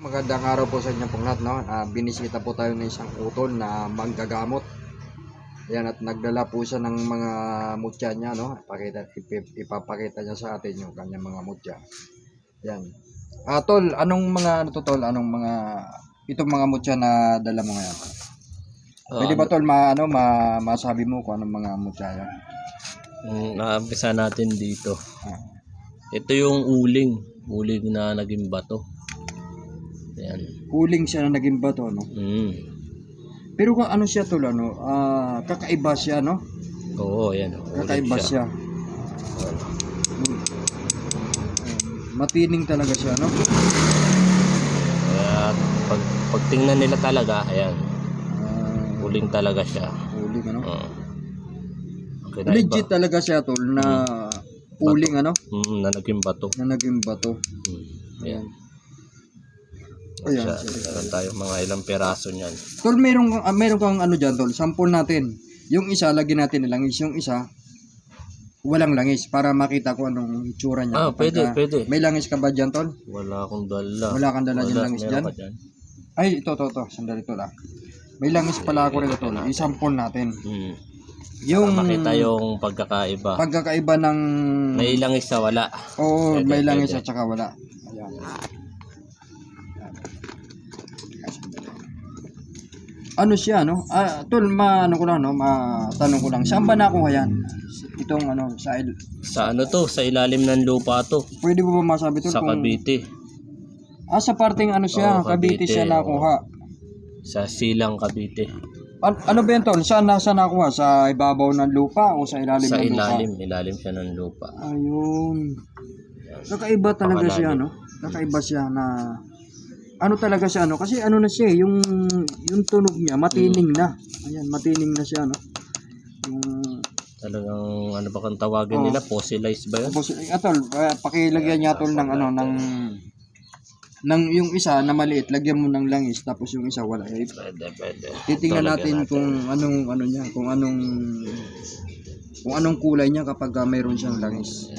Magandang araw po sa inyo pong lahat. No? Ah, binisita po tayo ng isang utol na manggagamot. Ayan, at nagdala po siya ng mga mutya niya. No? Pakita, ipip- ipapakita niya sa atin yung kanyang mga mutya. Ayan. Ah, tol, anong mga, ano to, tol? Anong mga, itong mga mutya na dala mo ngayon? Pwede ba tol, ma, ano, ma, masabi mo kung anong mga mutya yan? Mm, naampisa natin dito. Ah. Ito yung uling. Uling na naging bato. Ayan. Huling siya na naging bato, no? Mm. Pero kung ano siya tol, ano, ah, kakaiba siya, no? Oo, ayan. Uling Kakaiba siya. Matining talaga siya, no? Kaya pag, pag tingnan nila talaga, ayan. Ah, Uling talaga siya. uling, ano? Oo. Okay, na Legit talaga siya, tol, na uling, ano? Mm, na naging bato. Na naging bato. Mm. Ayan. Ayan, Siya, sige. meron tayo mga ilang peraso niyan. Tol, meron, kang- ah, meron kang ano dyan, tol, sample natin. Yung isa, lagyan natin ng langis. Yung isa, walang langis para makita ko anong itsura niya. Ah, Kapag, pwede, ah, pwede. May langis ka ba dyan, tol? Wala akong dala. Wala kang dala dyan langis dyan? Ay, ito, ito, ito. Sandali, tol, ah. May langis pala ako rin, tol. I-sample natin. Mm. Yung Para makita yung pagkakaiba. pagkakaiba ng... May ilang isa wala. Oo, Pwede, may langis pwede. at saka wala. Ayan. Ano siya, no? Ah, tol, ma, ano ko lang, no? Matanong ko lang. Saan ba nakuha yan? Itong, ano, sa... il- Sa ano to? Sa ilalim ng lupa to. Pwede mo ba masabi, tol? Sa kung- Cavite. Ah, sa parting ano siya, Oo, Cavite, Cavite, siya oo. nakuha. Sa Silang Cavite. An- ano ba yan, tol? Saan nasa nakuha? Sa ibabaw ng lupa o sa ilalim Sa ng lupa? ilalim. Ilalim siya ng lupa. Ayun. Kakaiba talaga Pakalalim. siya, no? Kakaiba siya na ano talaga siya, no? Kasi ano na siya, eh, yung yung tunog niya matining na. Ayan, matining na siya, no? Yung Talagang ano ba kang tawagin nila? Fossilized ba yun? tapos eh, atol, uh, pakilagyan niya tol ng ano ng ng yung isa na maliit, lagyan mo ng langis tapos yung isa wala. Eh, Pwede, pwede. titingnan natin Talagyan kung anong ano niya, kung anong kung anong kulay niya kapag ah, mayroon siyang langis.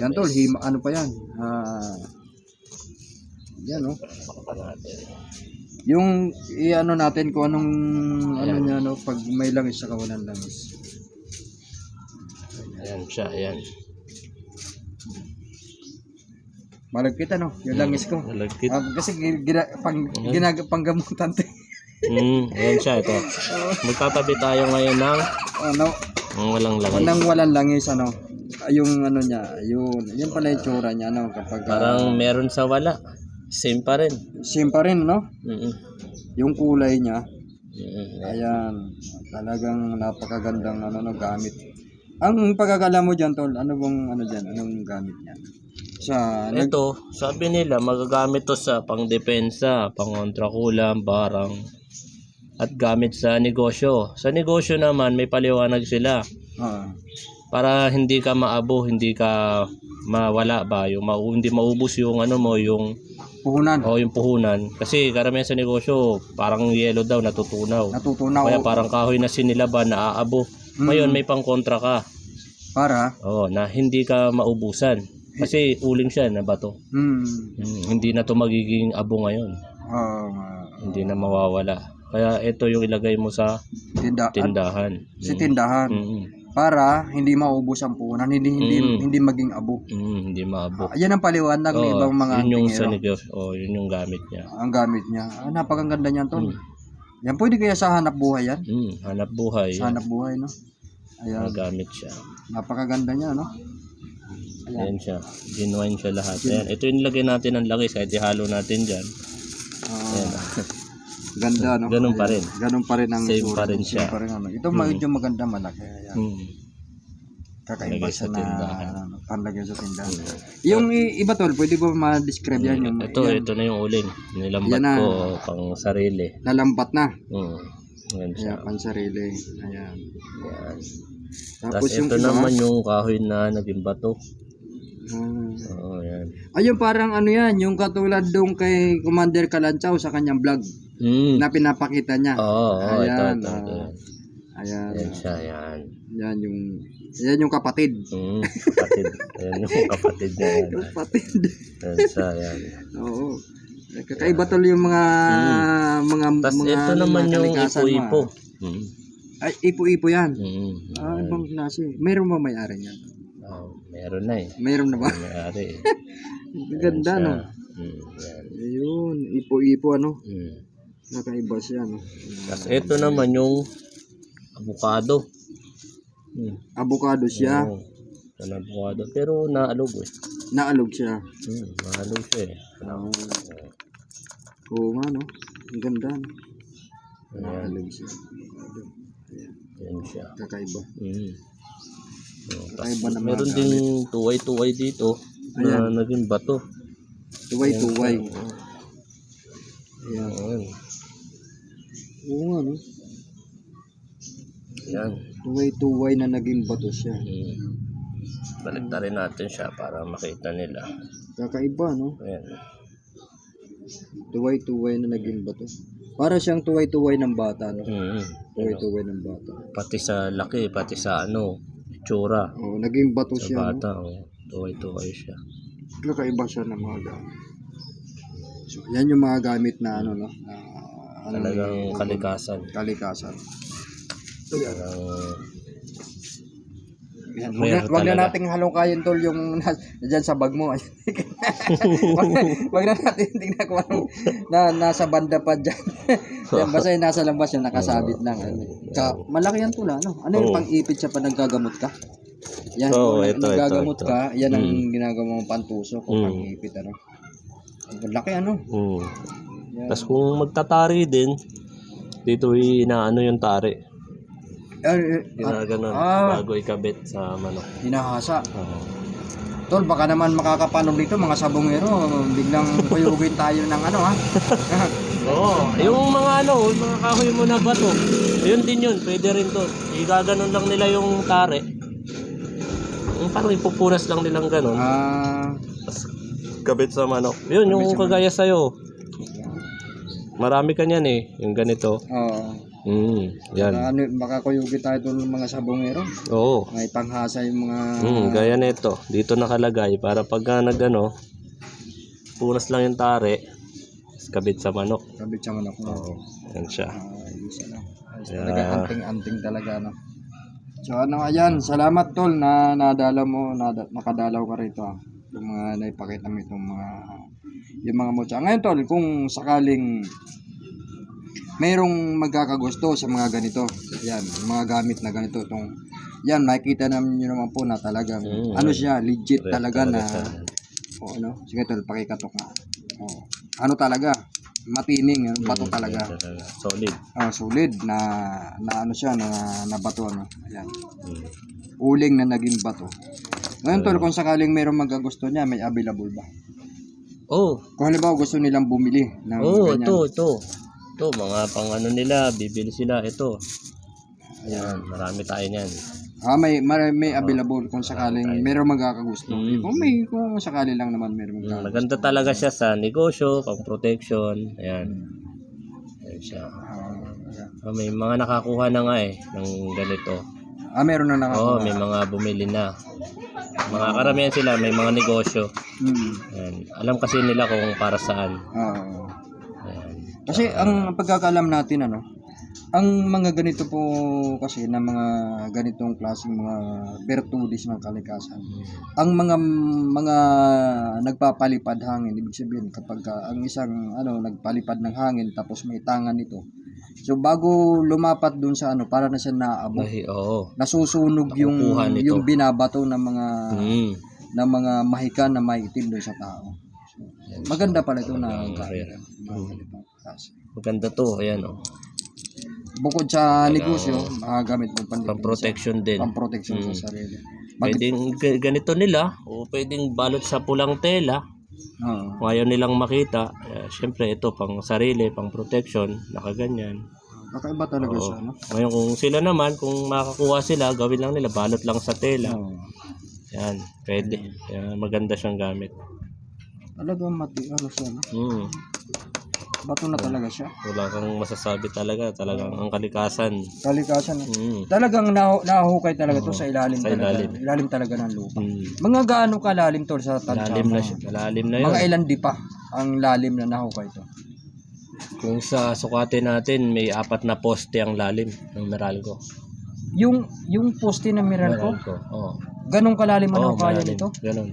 Yan tol, hima, ano pa yan? Ah, yan natin. Yung i-ano natin kung anong ano niya no pag may langis saka walang langis. Ayan siya, ayan. Malagkit ano, yung langis ko. Nalagkit. Ah, kasi gi- gina, pang, ginag panggamutan to. Mm, ayan siya, ito. Magtatabi tayo ngayon ng ano, ng walang langis. nang walang langis ano. Yung ano niya, yun, yun pala yung tsura niya no kapag ah, Parang meron sa wala. Same pa rin. same pa rin no. Mm Yung kulay niya, mm ayan, talagang napakagandang ano no gamit. Ang pagkakala mo diyan tol, ano bang ano diyan, anong gamit niya? Sa Ito, sabi nila, magagamit to sa pangdepensa, pangontrakulam, barang, at gamit sa negosyo. Sa negosyo naman, may paliwanag sila. ah, Para hindi ka maabo, hindi ka mawala ba, yung ma hindi maubos yung ano mo, yung puhunan, o yung puhunan. Kasi karamihan sa negosyo, parang yellow daw, natutunaw. natutunaw Kaya parang kahoy na sinilaban, naaabo. Ngayon, may pangkontra ka. para Oh, na hindi ka maubusan. Kasi uling siya na bato. hmm, Hmm, hindi na to magiging abo ngayon. ah, Hindi na mawawala. Kaya ito yung ilagay mo sa tinda, tindahan. si tindahan Mm, para hindi maubos ang puhunan, hindi hindi Mm. hindi maging abo. mm, hindi maabo. Ah, yan ang paliwanag ng Oo, ibang mga yun yung sa negosyo. Oh, yun yung gamit niya. Ang gamit niya. Ah, napakaganda niyan tol. Mm. Yan pwede kaya sa hanap buhay yan? Mm, hanap buhay. Sa hanap buhay no. Ayan, Nagamit siya. napakaganda niya no. Ayan siya. Genuine siya lahat. Ayan. Ito yung nilagay natin ng langis. Kahit ihalo natin dyan. Ah, Ayan. ganda no. Ganun pa rin. Ganun pa rin ang Same pa rin siya. pa rin, ano. Ito medyo maganda malaki. Ayan. Mm. Kakaiba sa na tindahan. ano, panlagay sa tindahan. Yung i- iba tol, pwede ba ma-describe yan yung Ito, yan, ito na yung uling. Nilambat Yan na. ko pang sarili. lalambat na. Mm. Ayan siya. Ayan, pansarili. Ayan. Ayan. Tapos Tapos yung ito naman yung kahoy na naging bato. Ah, Oo, yan. ayun parang ano yan, yung katulad doon kay Commander Kalanchaw sa kanyang vlog Mm. na pinapakita niya. Oo, oo, ito, Ayan, ito, ito. ah. Ayan. Ayan siya, yan. Yan yung, yan yung kapatid. Mm, kapatid. Ayan yung kapatid niya. Yan. Kapatid. Ayan siya. Yan. Oo. Kakaiba tol yung mga, mga, Tapos mga, ito naman mga yung kalikasan mo, ipo-ipo. ah. Mm. Ay, ipo-ipo yan. Mm. Ah, ibang klase. Mayroon ba may-ari niyan? Oh, meron na eh. Mayroon na ba? May-ari eh. Ganda, Ayan no? Mm, yan. Ayun, ipo-ipo, ano? Mm. Nakaiba siya, no? Tapos ito naman yung avocado. Mm. Avocado siya. Oo. Na avocado. Pero naalog eh. Naalog siya. Mm, naalog siya eh. Oo. Oo nga, no? Ang ganda, no? Ayan. Naalog siya. Yan siya. Kakaiba. Mm. Kakaiba na mga meron gamit. ding tuway-tuway dito na naging bato. Tuway-tuway. Ayan. Ayan. Oo nga, no? Yan. Tuway-tuway na naging bato siya. Mm. Balik na rin natin siya para makita nila. Kakaiba, no? Ayan. Tuway-tuway na naging bato. Para siyang tuway-tuway ng bata, no? Mm. Tuway-tuway ng bata. Pati sa laki, pati sa ano, itsura. Oo, naging bato Sa siya, no? bata, oh. tuway-tuway siya. Kakaiba siya ng mga gamit. So, yan yung mga gamit na ano, no? Na, ano, Talagang kalikasan. kalikasan. Talagang Yan. Wag, na, Meron wag na talaga. nating halongkayin tol yung na, dyan sa bag mo. na, wag na natin tingnan kung anong na, nasa banda pa dyan. yan, basta yung nasa labas yan, nakasabit lang. Ano. Ka, malaki yan tula, no? Ano yung Oo. pang-ipit siya pa naggagamot ka? Yan, Oo, kung ito, naggagamot ito, ito. ka, yan ang ginagawa mong pantuso kung Mm. pang-ipit, ano? Ang laki, ano? mm. Yan. Tapos kung magtatari din, dito inaano yung tari. Eh, eh, Ginaganon Ah. bago ikabit sa manok. hinahasa. Oo. Tol, baka naman makakapanog dito mga sabongero, biglang kuyugin tayo ng ano ha. Oo. Yung mga ano, yung mga kahoy mo na bato, yun din yun, pwede rin to. Igaganon lang nila yung tari. Yung parang ipupunas lang nilang ganon. Ah, Tapos kabit sa manok. Yun, yung kagaya sa'yo. Marami ka niyan eh, yung ganito. oo. Mm, yan. ano, baka kuyugin tayo doon ng mga sabongero. Oo. May panghasa yung mga Mm, gaya nito. Dito nakalagay para pag uh, nagano, punas lang yung tapos kabit sa manok. kabit sa manok. Oo. Yan siya. Ah, ayos ano. Ayos Yeah. talaga, anting-anting talaga no. So ano ayan, salamat tol na nadala mo, nada, nakadalaw ka rito. ah. Yung mga naipakita mo itong mga yung mga mutya. Ngayon tol, kung sakaling mayroong magkakagusto sa mga ganito, yan, mga gamit na ganito, itong, yan, makikita namin nyo naman po na talagang, Mm. ano siya, legit talaga na, o ano, sige tol, pakikatok nga. Oh. Ano talaga, matining, ano, bato talaga. Yan talaga. Solid. Ah, solid na na ano siya na na bato ano. Ayan. Mm. Uling na naging bato. Ngayon tol, kung sakaling mayroong magagusto niya, may available ba? Oh, Kung halimbawa gusto nilang bumili ng oh, ganyan. ito, ito. Ito, mga pang ano nila, bibili sila. Ito. Ayan, marami tayo niyan. Ah, may may, may available kung sakaling mayroong magkakagusto. Mm. Kung may kung sakali lang naman mayroong Mm, magkakagusto. maganda talaga siya sa negosyo, pang protection. Ayan. Ayan siya. Ah. Oh, may mga nakakuha na nga eh ng ganito. ah, meron na Oo, nakakuha. may mga bumili na. Mga karamihan sila, may mga negosyo. Mm. Ayan. Alam kasi nila kung para saan. Ah. Kasi ang pagkakaalam natin ano, ang mga ganito po kasi na mga ganitong klaseng mga virtudes ng kalikasan. Ang mga mga nagpapalipad hangin, ibig sabihin kapag ka ang isang ano nagpalipad ng hangin tapos may tangan nito. So bago lumapat dun sa ano para na siya naabot, Ay, oo. nasusunog yung nito. yung binabato ng mga Mm. ng mga mahika na maitim doon sa tao. So, maganda pala ito na Talagang Maganda to. Ayan oh. Bukod sa negosyo, makagamit mo pan Pang protection din. pang protection Mm. sa sarili. Mag- Pwedeng ga- ganito nila o pwedeng balot sa pulang tela. Oo. Kung ayaw nilang makita, eh, syempre ito pang sarili, pang protection, nakaganyan. kakaiba talaga siya, no? Ngayon kung sila naman, kung makakuha sila, gawin lang nila, balot lang sa tela. Oo. Yan, pwede. Kaya maganda siyang gamit. Talagang mati, ano siya, no? Mm. Bato na talaga siya. Wala kang masasabi talaga. Talagang ang kalikasan. Kalikasan. Mm. Talagang nahu- nahukay talaga to sa ilalim sa talaga. ilalim. Ilalim. talaga ng lupa. Mm. Mga gaano kalalim to sa tansya Malalim mo? na siya. Malalim na yun. Mga ilan di pa ang lalim na nahukay to. Kung sa sukatin natin, may apat na poste ang lalim ng Meralco. Yung yung poste ng Meralco, Meralco. Oo. ganong kalalim ang Oo, nahukayan malalim. nito? Ganun.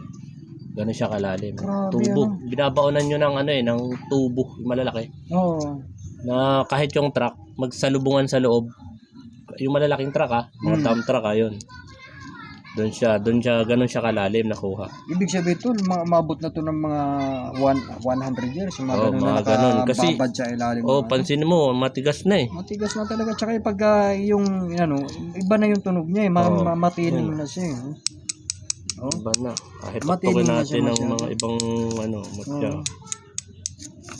Ganun siya kalalim. Grabe, tubo. ano? Binabaonan nyo ng ano eh, ng tubo. Malalaki. Oo. Na kahit yung truck, magsalubungan sa loob. Yung malalaking truck ah. Mga Hmm. dump truck ah, yun. Doon siya, doon siya, ganun siya kalalim nakuha. Ibig sabihin to, ma- maabot na to ng mga one, 100 years. Yung mga Oo, ganun mga na ganun. Kasi- sa ilalim. Oh, ng ano. pansin mo, matigas na eh. Matigas na talaga. Tsaka yung pag ah, yung, ano, iba na yung tunog niya eh. Ma- Oo. ma- matining na siya eh. Oh. Iba na. Kahit tutukin na natin siya ng masyado. mga ibang ano, mutya. Oo.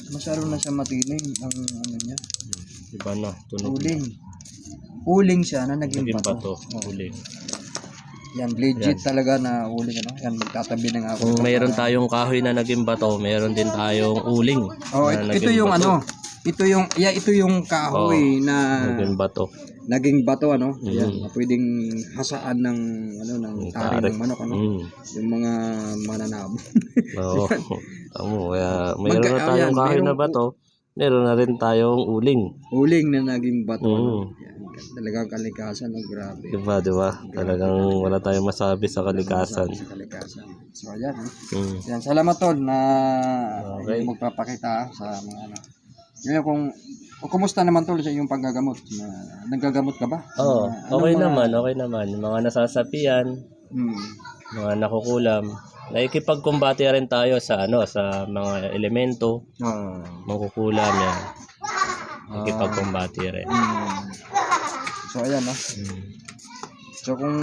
Masyado na siya matining ang ano niya. Iba na, tunog. Uling. Uling siya na naging, Naging bato. bato. Uling. Yan, legit talaga na uling. Ano? Yan, magtatabi na nga ako. Kung mayroon tayong kahoy na naging bato, mayroon din tayong uling. Oh, na ito, ito yung bato. ano. Ito yung, yeah, ito yung kahoy na Naging bato. naging bato ano. Mm. Yan, na pwedeng hasaan ng ano ng tari tari. ng manok ano. Mm. Yung mga mananabo. Oo. Tamo, kaya mayroon Magka- na tayong kahoy na bato, meron na rin tayong uling. uling na naging bato. ano. Mm. Yan, talagang kalikasan, no, grabe. Diba, diba? Talagang wala tayong masabi sa kalikasan. Sa kalikasan. So, ayan. no. Mm. Yan, salamat tol na Okay. magpapakita ah, sa mga ano. Ngayon kung o kumusta naman tol sa iyong panggagamot? Na, naggagamot ka ba? Oo, Ano okay mga- naman, okay naman. Yung Mga nasasapian, Hmm. mga nakukulam. Nakikipagkumbati rin tayo sa ano, sa mga elemento, Ah. mangkukulam yan. Nakikipagkumbati rin. Hmm. So ayan no. Mm. So kung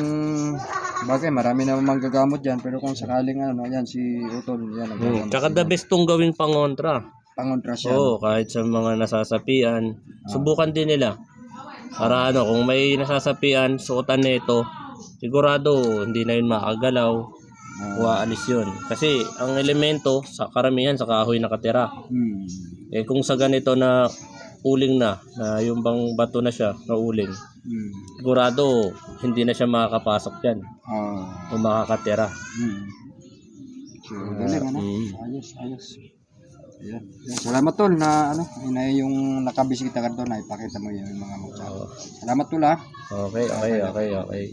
bagay marami na manggagamot diyan pero kung sakaling ano ayan si Utol yan Mm. naggagamot. Tsaka the best tong gawing pangontra. Pangontra siya. Oo, kahit sa mga nasasapian, subukan din nila. Para ano, kung may nasasapian, suotan nito, sigurado hindi na yun makagalaw, Ah. waalis yun. Kasi ang elemento, sa karamihan, sa kahoy nakatira. Hmm. Eh kung sa ganito na uling na, na yung bang bato na siya, na uling, Hmm. sigurado hindi na siya makakapasok yan Ah. o makakatira. Hmm. So, galing ano? Mm. Ayos, ayos. Ayan. Salamat tol na ano, ina yung nakabisita ka doon, ipakita mo yung mga mukha. Oo. Salamat tol ha. Okay, okay, okay, okay.